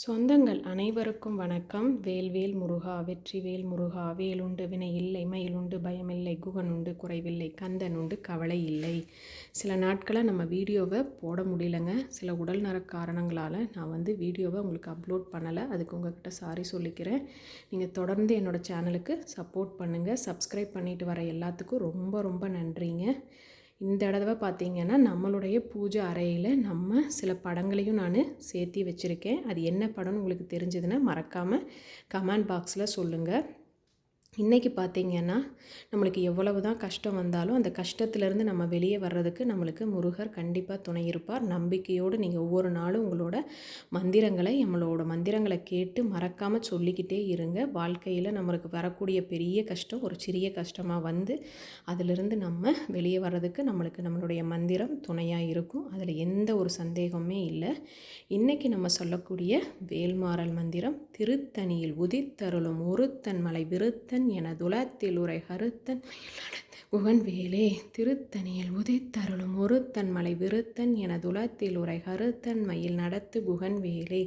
சொந்தங்கள் அனைவருக்கும் வணக்கம். வேல்வேல் முருகா வெற்றிவேல் முருகா வேலுண்டு வினை இல்லை மயிலுண்டு பயமில்லை குகனுண்டு குறைவில்லை கந்தன் உண்டு கவலை இல்லை. சில நாட்களாக நம்ம வீடியோவை போட முடியலங்க. சில உடல் நர காரணங்களால் நான் வந்து வீடியோவை உங்களுக்கு அப்லோட் பண்ணலை. அதுக்கு உங்ககிட்ட சாரி சொல்லிக்கிறேன். நீங்கள் தொடர்ந்து என்னோடய சேனலுக்கு சப்போர்ட் பண்ணுங்கள் சப்ஸ்கிரைப் பண்ணிட்டு வர எல்லாத்துக்கும் ரொம்ப ரொம்ப நன்றிங்க. இந்த தடவை பார்த்திங்கன்னா நம்மளுடைய பூஜை அறையில் நம்ம சில படங்களையும் நான் சேர்த்தி வச்சுருக்கேன். அது என்ன படம்னு உங்களுக்கு தெரிஞ்சதுன்னா மறக்காமல் கமெண்ட் பாக்ஸில் சொல்லுங்கள் இன்றைக்கி பார்த்திங்கன்னா நம்மளுக்கு எவ்வளவு தான் கஷ்டம் வந்தாலும் அந்த கஷ்டத்துலேருந்து நம்ம வெளியே வர்றதுக்கு நம்மளுக்கு முருகர் கண்டிப்பாக துணை இருப்பார். நம்பிக்கையோடு நீங்கள் ஒவ்வொரு நாளும் உங்களோட மந்திரங்களை நம்மளோட மந்திரங்களை கேட்டு மறக்காமல் சொல்லிக்கிட்டே இருங்க. வாழ்க்கையில் நம்மளுக்கு வரக்கூடிய பெரிய கஷ்டம் ஒரு சிறிய கஷ்டமாக வந்து அதிலிருந்து நம்ம வெளியே வர்றதுக்கு நம்மளுக்கு நம்மளுடைய மந்திரம் துணையாக இருக்கும். அதில் எந்த ஒரு சந்தேகமே இல்லை. இன்றைக்கி நம்ம சொல்லக்கூடிய வேல்மாறல் மந்திரம் திருத்தணியில் உதித்தருளும் ஒருத்தன் மலை விருத்தன் என துலத்தில் உரை கருத்தன் குகன்வேலே திருத்தணியில் உதித்தருளும் ஒருத்தன் மலை விருத்தன் என துலத்தில் உரை கருத்தன்மையில் நடத்து குகன்வேலே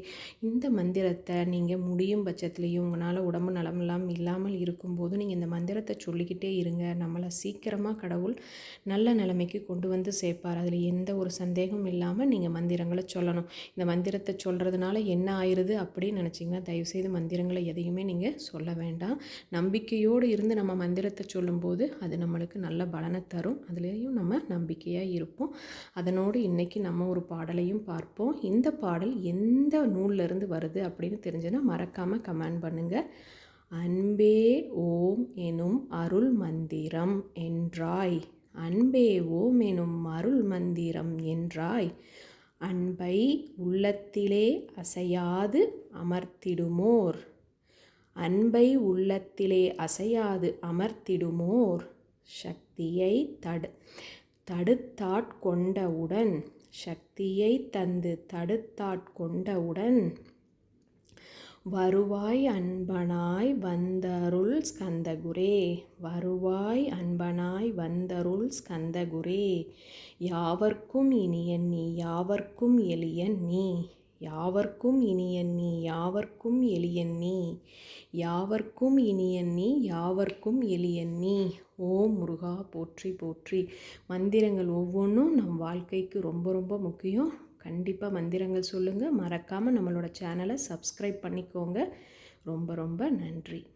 இந்த மந்திரத்தை நீங்கள் முடியும் பட்சத்துலேயும் உங்களால் உடம்பு நலமெல்லாம் இல்லாமல் இருக்கும்போது நீங்கள் இந்த மந்திரத்தை சொல்லிக்கிட்டே இருங்க. நம்மளை சீக்கிரமாக கடவுள் நல்ல நிலைமைக்கு கொண்டு வந்து சேர்ப்பார். அதில் எந்த ஒரு சந்தேகமும் இல்லாமல் நீங்கள் மந்திரங்களை சொல்லணும். இந்த மந்திரத்தை சொல்கிறதுனால என்ன ஆயிடுது அப்படின்னு நினச்சிங்கன்னா தயவுசெய்து மந்திரங்களை எதையுமே நீங்கள் சொல்ல வேண்டாம். நம்பிக்கையோடு இருந்து நம்ம மந்திரத்தை சொல்லும்போது அது நம்மளுக்கு நல்ல பலனை தரும். அதுலேயும் நம்ம நம்பிக்கையாக இருப்போம். அதனோடு இன்றைக்கி நம்ம ஒரு பாடலையும் பார்ப்போம். இந்த பாடல் எந்த நூல்லேருந்து வருது அப்படின்னு தெரிஞ்சுன்னா மறக்காமல் கமெண்ட் பண்ணுங்கள் அன்பே ஓம் எனும் அருள் மந்திரம் என்றாய். அன்பே ஓம் எனும் அருள் மந்திரம் என்றாய். அன்பை உள்ளத்திலே அசையாது அமர்த்திடுமோர். அன்பை உள்ளத்திலே அசையாது அமர்த்திடுமோர்? சக்தியை தடு தடுத்தாட்கொண்டவுடன் சக்தியை தந்து தடுத்தாட்கொண்டவுடன் வருவாய் அன்பனாய் வந்தருள் ஸ்கந்தகுரே வருவாய் அன்பனாய் வந்தருள் ஸ்கந்தகுரே யாவர்க்கும் இனியன் நீ யாவர்க்கும் எளியன் நீ. யாவர்க்கும் இனியன் நீ யாவர்க்கும் எளியன் நீ யாவர்க்கும் இனியன் நீ யாவர்க்கும் எளியன் நீ ஓம் முருகா போற்றி போற்றி. மந்திரங்கள் ஒவ்வொன்றும் நம் வாழ்க்கைக்கு ரொம்ப ரொம்ப முக்கியம். கண்டிப்பாக மந்திரங்கள் சொல்லுங்கள் மறக்காமல் நம்மளோட சேனலை சப்ஸ்கிரைப் பண்ணிக்கோங்க. ரொம்ப ரொம்ப நன்றி.